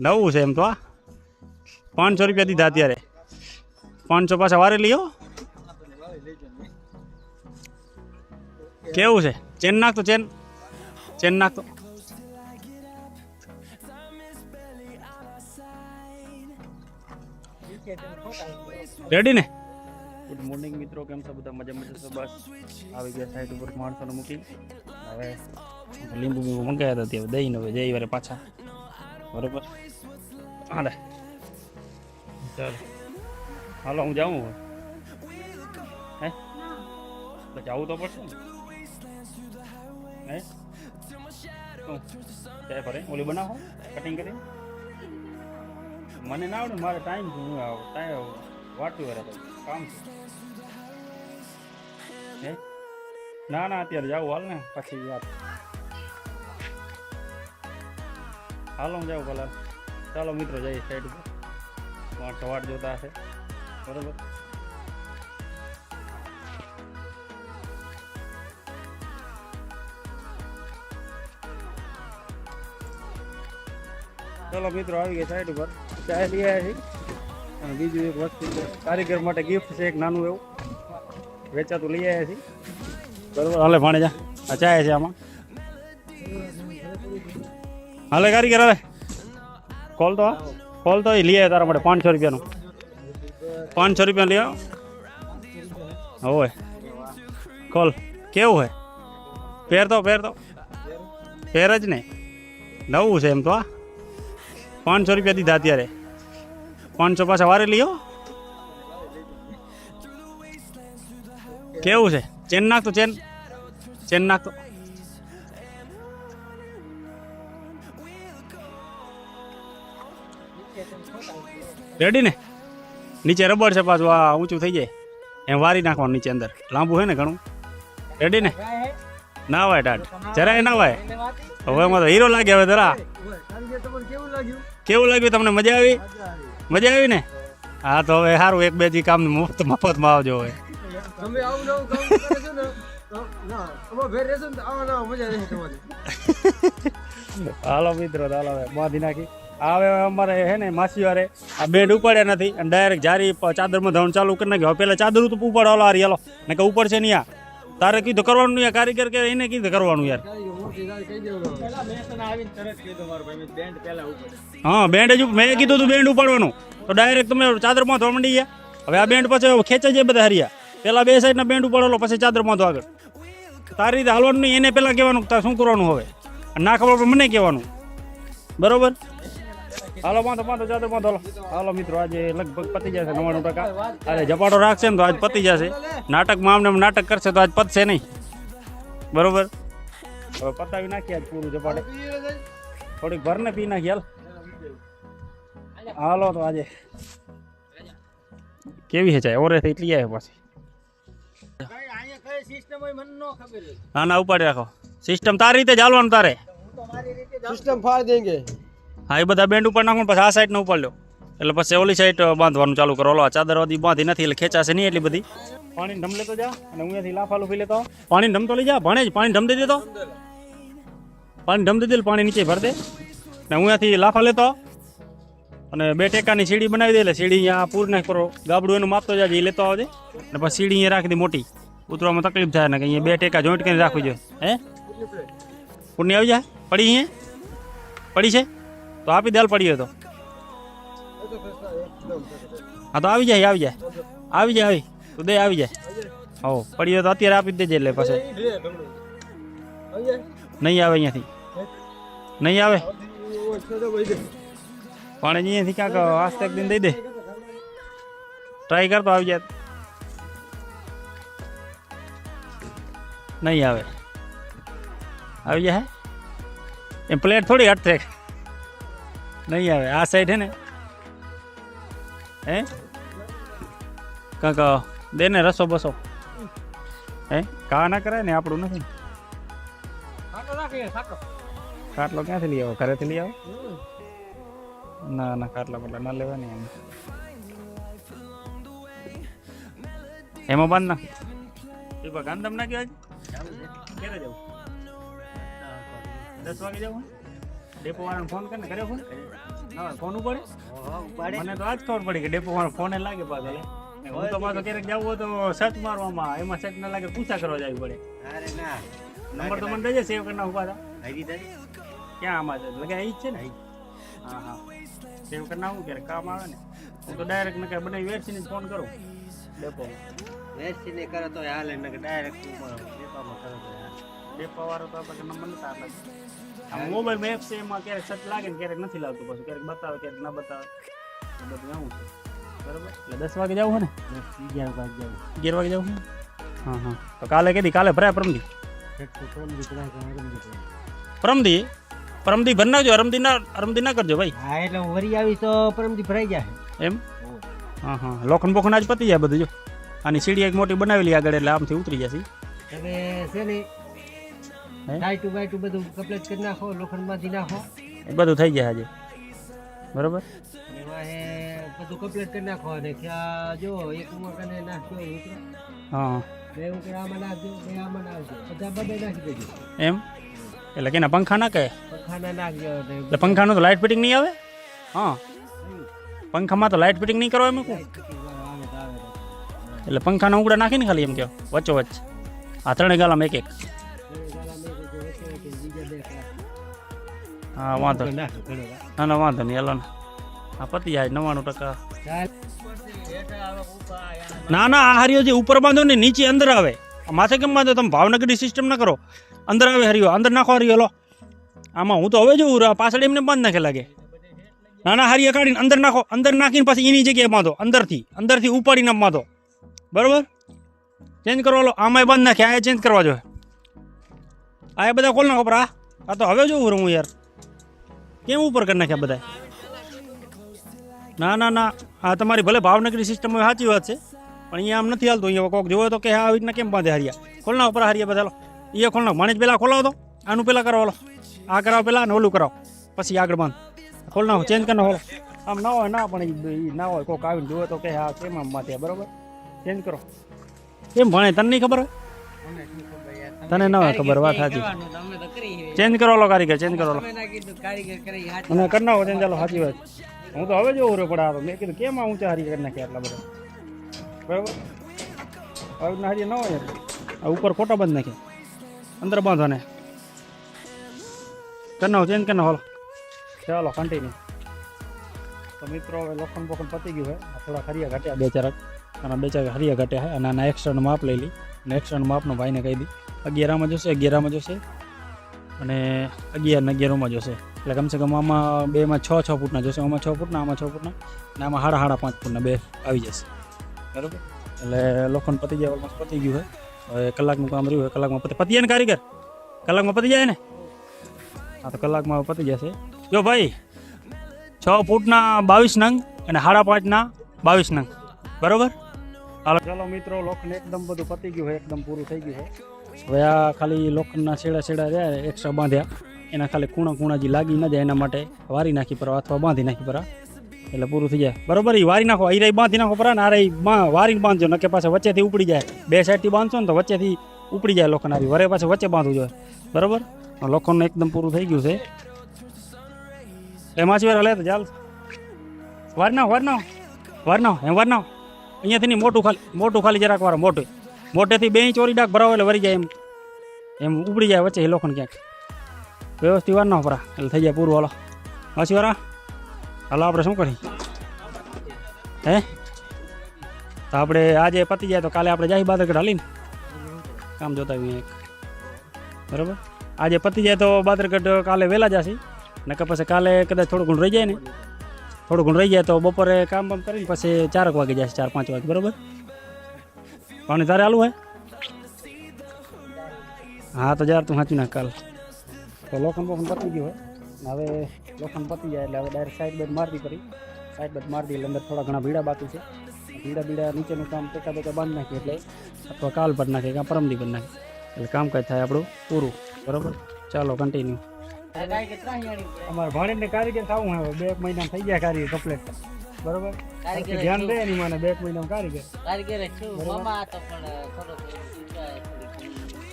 નવું છે એમ તો આ પાંચસો રૂપિયા દીધા અત્યારે. પાંચસો પાછા વારે લ્યો કેવું છે? ચેન નાખતો ચેન. ચેન નાખતો રેડી ને? ગુડ મોર્નિંગ મિત્રો, કેમ છો બધા? મજા મજા છો? બસ. આવી ગયા સાઈડ ઉપર માણસોને મૂકી હવે લીંબુ બીંબુ મંગાવ્યા હતા ત્યાં દહીં હવે જઈ વારે પાછા. બરોબર? હાલે. ચાલો. હાલો, હું જાઉં હવે. હે? જવું તો પડશે ને. હે? ચાય ફરે? ઓલી બનાવો. કટિંગ કરી મને ના આવડે, મારે ટાઈમ હું આવું. ટાઈમ વાટું વારે કામ હે? ના ના, અત્યારે જાવું હાલ ને. પછી વાત. હાલો, હું જાઉં ભલા. ચાલો, મિત્રો, જઈએ સાઈડ ઉપર. માણસો વાટ જોતા હશે. બરોબર? ચાલો, મિત્રો, આવી ગયા સાઈડ ઉપર. ચાય લઈ આવ્યા છીએ. અને બીજું એક વસ્તુ છે, કારીગર માટે ગિફ્ટ છે, એક નાનું એવું. વેચાતું લઈ આવ્યા છીએ. બરોબર? હાલે, ભાણેજા. આ ચાય છે આમાં. હાલે કારીગર હવે કોલ તો કોલ તો એ લઈ આવ્યા તારા માટે પાંચસો રૂપિયાનું. પાંચસો રૂપિયા લઈ આવો. હોય કોલ કેવું હોય પહેરતો પહેરતો. પહેર જ ને નવું છે એમ તો આ પાંચસો રૂપિયા દીધા અત્યારે. પાંચસો પાછા વારે લ્યો કેવું છે? ચેન નાખતો ચેન. ચેન નાખતો રેડી ને? નીચે રબર છે પાછું આ ઊંચું થઈ જાય. એમ વારી નાખવાનું નીચે અંદર. લાંબુ હોય ને ઘણું? રેડી ને? ના વાય ટાટ જરાય ના વાય. હવે એમાં તો હીરો લાગે હવે જરા. કેવું લાગ્યું તમને? મજા આવી? મજા આવી ને? હા તો હવે સારું એક બે જી કામ મફત મફતમાં આવજો હવે. હાલો મિત્રો હાલો બાંધી નાખી. હવે અમારે હે ને માસી વારે આ બેડ ઉપાડ્યા નથી અને ડાયરેક્ટ જારી ચાદરમાં ધોવાનું ચાલુ કરી નાખ્યું. પેલા ચાદર તો ઉપાડો હાલો હારી, હાલો. ને કે ઉપર છે નહીં આ તારે કીધું કરવાનું યાર, કારીગર કે એને કીધું કરવાનું યાર. હા, બેન્ડ જ મેં કીધું તું બેન્ડ ઉપાડવાનું. તો ડાયરેક્ટ તમે ચાદરમાં ધોવા માંડી ગયા. હવે આ બેન્ડ પછી ખેંચે છે બધા હરિયા પેલા બે સાઈડના બેન્ડ ઉપાડો પછી ચાદરમાં ધો આગળ. તારી રીતે હાલવાનું નહીં, એને પહેલાં કહેવાનું તારે શું કરવાનું હવે? ના ખબર મને કહેવાનું. બરોબર? હાલો, વાંધો વાંધો ચાદર વાંધો, હાલો. હાલો, મિત્રો, આજે લગભગ પતી જશે નવાણું ટકા. અરે ઝપાટો રાખશે ને તો આજ પતી જશે. નાટકમાં આમને આમ નાટક કરશે તો આજ પતશે નહીં. બરોબર? હવે પતાવી નાખીએ આજ પૂરું ઝપાટે થોડીક ભરને પી નાખી, હાલ. હાલો, તો આજે કેવી છે ચાય? ઓરે થઈ એટલી આવે પાછી. ભાઈ અહીંયા કઈ સિસ્ટમ હોય મને ન ખબર ના ના ઉપાડી રાખો. સિસ્ટમ તારી રીતે ચાલવાનું તારે. સિસ્ટમ ફાડ દેંગે. હા એ બધા બેન્ડ ઉપર નાખો પછી આ સાઈડ નો ઉપર લો એટલે પછી ઓલી સાઈડ બાંધવાનું ચાલુ કરો. ઓલો ચાદર બધી બાંધી નથી એટલે ખેંચાશે નહીં એટલી બધી. પાણી ઢમ લેતો જા અને અહીંયાથી લાફા લૂફી લેતો પાણી ઢમ તો લઈ જા ભણે જ પાણી ઢમ દે દેતો પાણી ઢમ દે દે પાણી નીચે ભર દે. ને અહીંયાથી લાફા લેતો અને બે ટેકાની સીડી બનાવી દે એટલે સીડી અહીંયા પૂર નાખ કરો. ગાબડું એનું માપતો જાય એ લેતો આવજે. ને પછી સીડી અહીંયા રાખી દે મોટી. ઉતરવામાં તકલીફ થાય ને કે અહીંયા બે ટેકા જોઈન્ટ કરીને રાખવી જોઈએ. હે? પૂરની આવી જાય પડી અહીંયા? પડી છે? તો આપી દેલ પડી હોય તો. હા, તો આવી જાય આવી જાય. આવી જાય, આવી. તું દે, આવી જાય. હો, પડી તો અત્યારે આપી દેજે એટલે પછી. નહીં આવે અહીંયાથી. નહીં આવે? પણ અહીંયાથી ક્યાંક આસ્તે એક દિન દઈ દે. ટ્રાય કરતો આવી જાય. નહીં આવે. આવી જાય એમ પ્લેટ થોડી હટશે નહીં આવે આ સાઈડ હે ને? હે? કાંક દે ને રસો બસો. હે? કા ના કરાય ને આપણું નથી. ખાટલો ક્યાંથી લઈ આવો? ઘરેથી લઈ આવો? ના ના ખાટલા બાટલા ના લેવાની એમ. એમાં બંધ ના એ ગાંધમ ના કહેવાય? ક્યારે જવું? દસ વાગે જવું? ડેપો વાળાને ફોન કરીને કર્યો ફોન હા ફોન ઉપાડે ઉપાડે મને તો આજ ખબર પડી કે ડેપો વાળો ફોન લાગે પાછો લે. હું તો પાછો ક્યારેક જવું હોય તો સર્ચ મારવામાં એમાં સર્ચ ના લાગે પૂછા કરવા જવી પડે. અરે ના. નંબર તો મને દેજે સેવ કરી નાખું પાછા ક્યાં આમાં લગાય ઈ જ છે ને? હા હા. સેવ કરી નાખું ક્યારેક કામ આવે ને. હું તો ડાયરેક્ટ ને બને વેચીને ફોન કરું. ડેપો. વેસ્ટ ને કરે તો હાલે ને ડાયરેક્ટ પેપામાં કરો ડેપો વાળો તો આપણે નથી આપતા. મોબાઈલ મેપ છે એમાં ક્યારેક સચ લાગે ને ક્યારેક નથી લાગતું પછી. ક્યારેક બતાવે ક્યારેક ના બતાવે. બધું આવું છે. બરોબર? એટલે દસ વાગે જવું હોય ને? અગિયાર વાગે જાવું. અગિયાર વાગે જવું હા? હા તો કાલે કીધી કાલે ભરાય પરમદી. પરમદી પરમદી? ભરી નાખજો અરમદી ના અરમદી ના કરજો ભાઈ. હા એટલે હું વરી આવી તો પરમથી ભરાઈ જાય. એમ? હા હા. લોખંડ બોખંડ આજ પતી જાય બધું જો. આની સીડી એક મોટી બનાવેલી આગળ એટલે આમથી ઉતરી જશે. હવે છે ને? ટાઈટુ બાઈટું બધું કમ્પ્લીટ કરી નાખો લોખંડમાંથી નાખો. એ બધું થઈ જાય આજે. બરોબર? બધું કમ્પ્લીટ કરી નાખો અને ત્યાં જો એક ઉમર કને નાખજો હા. બે ઉમર આમાં નાખજો બે આમાં નાખજો. બધા બધે નાખી દેજો. એમ? એટલે કેના પંખા ના કહે એટલે પંખાનું તો લાઇટ ફિટિંગ નહીં આવે? હા. પંખામાં તો લાઇટ ફિટિંગ નહીં કરો એમ કહું. એટલે પંખાના ઉગડા નાખીને ખાલી એમ કહો? વચ્ચો વચ્ચ આ ત્રણેય ગાલામાં એક એક હા વાંધો. ના ના વાંધો નહીં હાલો ને. આ પતી જાય નવ્વાણું ટકા. ના ના આ હરિયો જે ઉપર બાંધો ને નીચે અંદર આવે. માથે કેમ બાંધો? તમે ભાવનગરની સિસ્ટમ ના કરો. અંદર આવે હરિયો અંદર નાખો હરિયો લો. આમાં હું તો હવે જોઉં રહ્યો પાછળ એમને બાંધ નાખે લાગે. ના ના હરિયા કાઢીને અંદર નાખો. અંદર નાખીને પછી એની જગ્યાએ બાંધો. અંદરથી અંદરથી ઉપાડીને બાંધો. બરાબર? ચેન્જ કરવા લો. આમાંય બંધ નાખે આ ચેન્જ કરવા જોઈએ. આ બધા કોલ નાખો પર. આ આ તો હવે જોઉં હું યાર. કેમ ઉપર કરી નાખ્યા બધા ના ના ના. આ તમારી ભલે ભાવનગરી સિસ્ટમ સાચી વાત છે, પણ અહીંયા આમ નથી હાલતું. અહીંયા કોક જોવો તો કે આવી રીતના કેમ બાંધે હારિયા? ખોલના ઉપર હારીએ બધા એ ખોલના. માણેજ પહેલાં ખોલાવો તો. આનું પહેલાં કરાવો લો આ કરાવો પહેલાં અને ઓલું કરાવો. પછી આગળ બાંધ. ખોલના ચેન્જ કરી નાખો આમ ના હોય, ના, પણ ઈ ના હોય. કોક આવીને જોયો તો કે હા, કેમ આમ માથે બરાબર? ચેન્જ કરો. કેમ ભણે, તને નહીં ખબર હોય? તને ન હોય ખબર, વાત સાચી. ચેન્જ કરો લો કારીગર ચેન્જ કરો લો. અને કર નાખો ચેન્જ ચાલો, સાચી વાત. હું તો હવે જોવું રહ્યો પડે આ મેં કીધું, કેમ આ ઊંચા હારી કરી નાખ્યા એટલા બધા? બરાબર? આવી હારી ન હોય આ ઉપર ખોટા બંધ નાખ્યા. અંદર બાંધો ને. કર નાખો ચેન્જ કરી નાખો ચાલો કન્ટિન્યુ તો મિત્રો, હવે લોખંડ બોખંડ પતી ગયું હોય થોડા હરિયા ઘટ્યા, બે ચાર અને બે ચાર હરિયા ઘટે છે અને આના એક્સ્ટ્રાનું માપ લઈ લઈ અને એક્સ્ટ્રાનું માપનો ભાઈને કહી દી. અગિયારમાં જોશે અગિયારમાં જોશે. અને અગિયાર ને અગિયારમાં જોશે. એટલે કમસે કમ આમાં બેમાં છ છ ફૂટના જોશે. આમાં છ ફૂટના, આમાં છ ફૂટના. અને આમાં સાડા સાડા પાંચ ફૂટના બે આવી જશે. બરાબર? એટલે લોખંડ પતી જાય ઓલમોસ્ટ પતી ગયું છે હવે કલાકનું કામ રહ્યું હોય કલાકમાં પતી પતી જાય ને કારીગર? કલાકમાં પતી જાય ને? હા, તો કલાકમાં પતી જશે. જો ભાઈ, છ ફૂટના બાવીસ નંગ અને સાડા પાંચના બાવીસ નંગ. બરોબર? ચાલો મિત્રો લોખંડ એકદમ બધું પતી ગયું છે એકદમ પૂરું થઈ ગયું છે. હવે આ ખાલી લોખંડના છેડા છેડા રહ્યા એક્સ્ટ્રા બાંધ્યા. એના ખાલી ખૂણા ખૂણા જે લાગી ન જાય એના માટે વારી નાખી પર અથવા બાંધી નાખી પર. એટલે પૂરું થઈ જાય. બરોબર એ વારી નાખો અહીં બાંધી નાખો પર ને આ રહી વારીને બાંધજો નકે પાછા વચ્ચેથી ઉપડી જાય. બે સાઈડથી બાંધશો ને તો વચ્ચેથી ઉપડી જાય લોખંડ આવી. વરે પાછું વચ્ચે બાંધવું જોઈએ. બરોબર? લોખંડનું એકદમ પૂરું થઈ ગયું છે. એમાં જ વાર લે તો ચાલ. વાર નાખ વાર નાખ. વાર નાખ એમ વાર નાખ. અહીંયાથી મોટું ખાલી મોટું ખાલી જરાક વાળો મોટું. મોટેથી બે ચોરી ડાક ભરાવો એટલે વરી જાય એમ. એમ ઉપડી જાય વચ્ચે એ લોખંડ ક્યાંક. વ્યવસ્થિત વાર ના ભરા એટલે થઈ જાય પૂરું, હાલો. પાછી વારા હાલો, આપણે શું કરી હે? તો આપણે આજે પતી જાય તો કાલે આપણે જાય બાદરગઢ હાલીને. કામ જોતા આવીએ એક. બરાબર? આજે પતી જાય તો બાદરગઢ કાલે વહેલા જશે નકર પછી કાલે કદાચ થોડું ઘણું રહી જાય ને. થોડું ઘણું રહી જાય તો બપોરે કામ બામ કરીને પછી ચારક વાગે જશે ચાર પાંચ વાગે, બરાબર? પાણી તારે આલું હે? હા, તો યાર તું સાચું નાખ કાલ. તો લોખંડ બોખંડ પતી ગયું હોય હવે લોખંડ પતી જાય એટલે હવે ડાયરેક્ટ સાઈડ બેડ મારતી કરી સાઈડ બેડ મારી એટલે અંદર થોડા ઘણા ભીડા બાકી છે. ભીડા ભીડા નીચેનું કામ ટેકા ટેકા બાંધી નાખીએ એટલે અથવા કાલ પર નાખે કાં પરમદી પર નાખે. એટલે કામ કાજ થાય આપણું પૂરું. બરાબર? ચાલો કન્ટિન્યુ કારીગર ભાણી ને કારીગર થવું હવે બે એક મહિના થઈ ગયા કારીગર કમ્પ્લેટ બરોબર? ધ્યાન દે એની મને બે એક મહિના કારીગર. કારીગર છું. મામા તો પણ થોડોક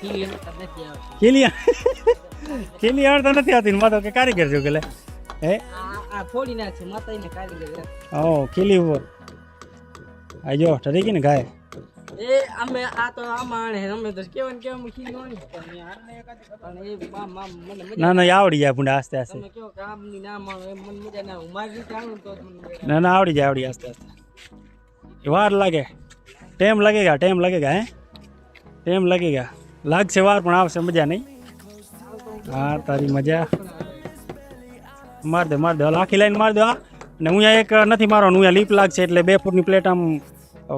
ખીલી. તો નથી આવતી માં તો કે કારીગર છું કે લે. હે? આ ફોડી નાખશે માતાઈને કારીગર. ઓ ખીલી ઉપર. આજો ઠરી ગઈ ને ગાય. ના ના આવડી જાય પૂંડા આસ્તે આસ્તે. ના ના આવડી જાય આવડી આસ્તે આસ્તે. વાર લાગે. ટાઈમ લાગેગા ટાઈમ લાગે ગા હે? ટાઈમ લાગે લાગેગા લાગશે વાર પણ આવશે મજા નહીં. હા તારી મજા. માર દે માર દે. આખી લાઈન માર દે ને હું એક નથી મારવાનું હું લીપ લાગશે એટલે બે ફૂટની પ્લેટ આમ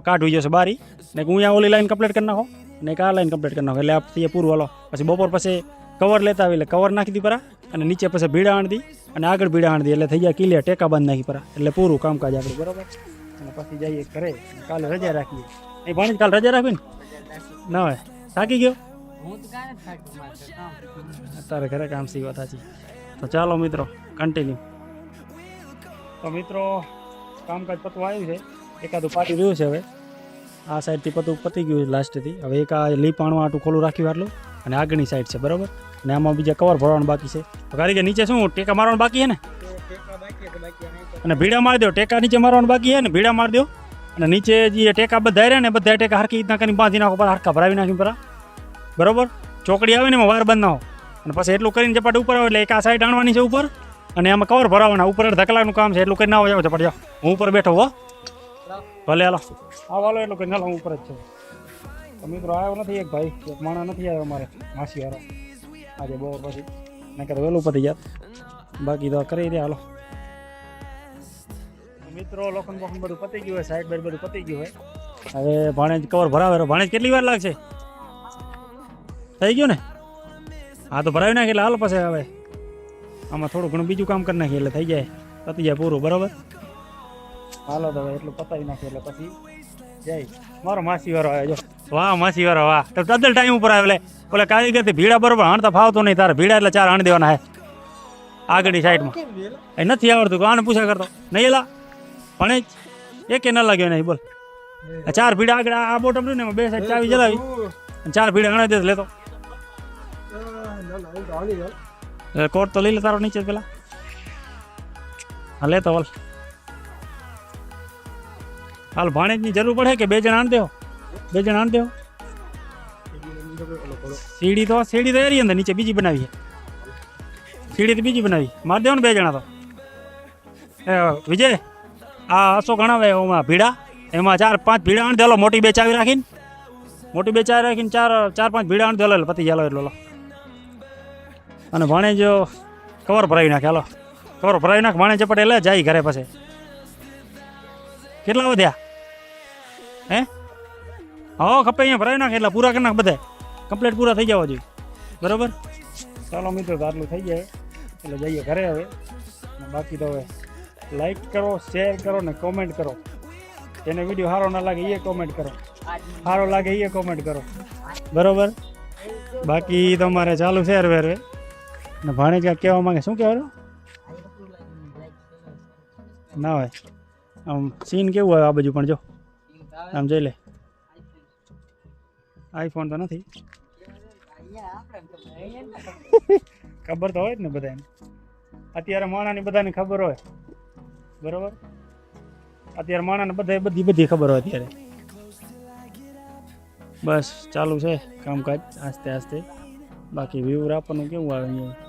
કાઢવી જશે બારી. ને હું અહીંયા ઓલી લાઈન કમ્પ્લીટ કરી નાખો. ને આ લાઈન કમ્પ્લીટ કરી નાખો. એટલે આપણે પૂરું. હાલો. પછી બપોર પછી કવર લેતા આવી એટલે કવર નાખી દી પરા. અને નીચે પછી ભીડા આણ દી અને આગળ ભીડા આણ દી એટલે થઈ ગયા ક્લિયર ટેકા બાંધ નાખી પરા. એટલે પૂરું કામકાજ આપણે, બરાબર? અને પછી જઈએ ઘરે. કાલે રજા રાખીએ. એ ભાણી કાલે રજા રાખવી ને? ના હોય. થાકી ગયો? અત્યારે ઘરે કામ સીવા સાચી. તો ચાલો મિત્રો કન્ટિન્યુ તો મિત્રો, કામકાજ પતવા આવ્યું છે. એકાદું પાટી રહ્યું છે હવે. આ સાઈડથી પતું પતી ગયું લાસ્ટથી હવે એક આ લીપ આણું આટું ખોલું રાખ્યું આટલું. અને આગળની સાઈડ છે, બરાબર? અને આમાં બીજા કવર ભરવાનું બાકી છે. કારણ કે નીચે શું, ટેકા મારવાનું બાકી છે ને? અને ભીડા મારી દો, ટેકા નીચે મારવાનું બાકી છે ને? ભીડા મારી દો. અને નીચે જે ટેકા બધા રહ્યા ને બધા ટેકા હરકી રીતના કરીને બાંધી નાખો પર હરખા ભરાવી નાખી પરા બરોબર? ચોકડી આવે ને, એમાં વાર બંધ નાખો અને પછી એટલું કરીને ચપાટી ઉપર આવે એટલે એક આ સાઈડ આણવાની છે ઉપર. અને આમાં કવર ભરાવાના, ઉપર ધકલાનું કામ છે, એટલું કરીને આવો જાવ ઝપાટ, જાઓ. હું ઉપર બેઠો, હો. ભલે હાલો. આ વાલો એટલો હું ઉપર જ છે. તો મિત્રો આવ્યો નથી એક ભાઈ, એક માણસ નથી આવ્યો અમારે માસી વાળો આજે બહુ પછી નકર વહેલું પતી જાત. બાકી તો કરી દે હાલો. મિત્રો, લોખંડ બોખંડ બધું પતી ગયું હોય સાઈડ બાઈડ બધું પતી ગયું હોય. હવે ભાણેજ કવર ભરાવે ભાણેજ કેટલી વાર લાગશે? થઈ ગયું ને? હા, તો ભરાવી નાખી એટલે હાલ પછી હવે. આમાં થોડું ઘણું બીજું કામ કરી નાખીએ એટલે થઈ જાય, પતી જાય પૂરું, બરાબર? હાલો તો એટલું પતાવી નાખીએ એટલે પછી જય. મારો માસી વાળો આવે જો. વાહ માસી વાળો વાહ. તો તદ્દન ટાઈમ ઉપર આવે એટલે ઓલે કારીગરથી ભીડા બરોબર હણતા ફાવતો નહીં તારે. ભીડા એટલે ચાર હાણ દેવાના હે. આગળની સાઈડમાં એ નથી આવડતું આને પૂછા કરતો. નહીં એલા પણ એ કે ન લાગ્યો નહીં બોલ. આ ચાર ભીડા આગળ આ બોટમ રહ્યું ને બે સાઈડ ચાવી જલાવી. ચાર ભીડા હણાવી દે લેતો. કોટ તો લઈ લે તારો નીચે પેલા. હા લેતો હાલ. હાલ ભાણેજની જરૂર પડે કે બે જણ આણ દેવો બે જણ આણ દેવો સીડી તો સીડી તો એરી અંદર નીચે બીજી બનાવી સીડી તો બીજી બનાવી. માર દેવો ને બે જણા તો. એ, વિજય, આ અશોક ગણાવે એમાં ભીડા. એમાં ચાર, પાંચ ભીડા આણ દેલો મોટી બે ચાવી રાખીને. મોટી બે ચાવી રાખીને ચાર ચાર, પાંચ ભીડા આણ દેલો પતી ચાલો એટલો અને ભાણેજ કવર ભરાવી નાખે. હાલો. કવર ભરાવી નાખ. ભાણેજ ચપટે લે જાય ઘરે પછી. કેટલા વધ્યા? હે? હા ખપે અહીંયા ભરાવી નાખે એટલે પૂરા કરી નાખ બધા. કમ્પ્લીટ પૂરા થઈ જવા જોઈએ. બરાબર? ચાલો મિત્રો, તો આટલું થઈ જાય. એટલે જઈએ ઘરે હવે. બાકી તો હવે લાઈક કરો શેર કરો ને કોમેન્ટ કરો. જેને વીડિયો સારો ના લાગે એ કોમેન્ટ કરો. સારો લાગે એ કોમેન્ટ કરો. બરોબર? બાકી તમારે ચાલુ છે હરવે હરવે. ને ભાણે કહેવા માંગે, શું કહેવાનું? ના હોય. આમ સીન કેવું હોય આ બાજુ પણ જો. આમ જોઈ લે. આઈફોન. તો નથી. ખબર તો હોય જ ને બધાને. અત્યારે માણાની બધાને ખબર હોય. બરોબર? અત્યારે માણાને બધા બધી બધી ખબર હોય અત્યારે. બસ ચાલુ છે કામકાજ આસ્તે આસ્તે. બાકી વ્યૂ આપવાનું કેવું આવે અહીંયા?